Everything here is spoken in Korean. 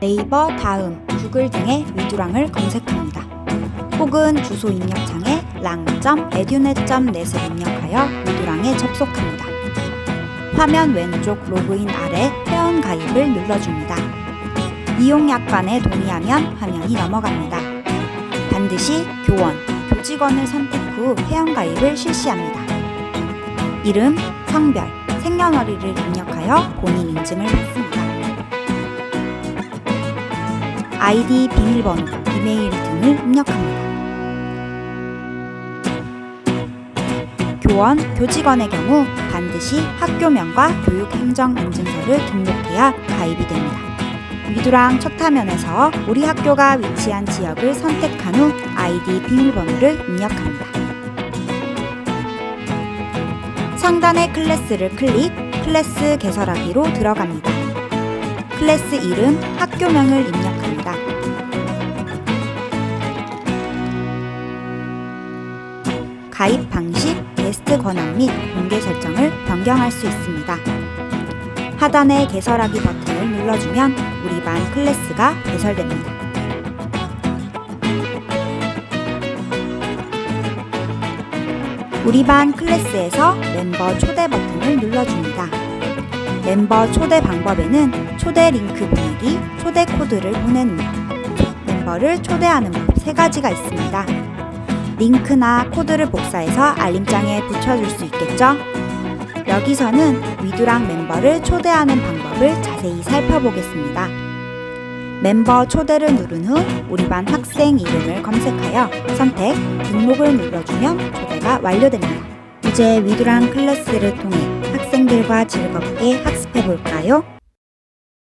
네이버, 다음, 구글 등의 위두랑을 검색합니다. 혹은 주소 입력창에 랑.edunet.net을 입력하여 위두랑에 접속합니다. 화면 왼쪽 로그인 아래 회원 가입을 눌러줍니다. 이용 약관에 동의하면 화면이 넘어갑니다. 반드시 교원, 교직원을 선택 후 회원 가입을 실시합니다. 이름, 성별, 생년월일을 입력하여 본인 인증을 받습니다. 아이디, 비밀번호, 이메일 등을 입력합니다. 교원, 교직원의 경우 반드시 학교명과 교육행정인증서를 등록해야 가입이 됩니다. 위두랑 첫 화면에서 우리 학교가 위치한 지역을 선택한 후 아이디 비밀번호를 입력합니다. 상단의 클래스를 클릭, 클래스 개설하기로 들어갑니다. 클래스 이름, 학교명을 입력 가입 방식, 게스트 권한 및 공개 설정을 변경할 수 있습니다. 하단의 개설하기 버튼을 눌러주면 우리 반 클래스가 개설됩니다. 우리 반 클래스에서 멤버 초대 버튼을 눌러줍니다. 멤버 초대 방법에는 초대 링크 보내기, 초대 코드를 보내는 법, 멤버를 초대하는 법 세 가지가 있습니다. 링크나 코드를 복사해서 알림장에 붙여줄 수 있겠죠? 여기서는 위두랑 멤버를 초대하는 방법을 자세히 살펴보겠습니다. 멤버 초대를 누른 후 우리 반 학생 이름을 검색하여 선택, 등록을 눌러주면 초대가 완료됩니다. 이제 위두랑 클래스를 통해 학생들과 즐겁게 학습해 볼까요?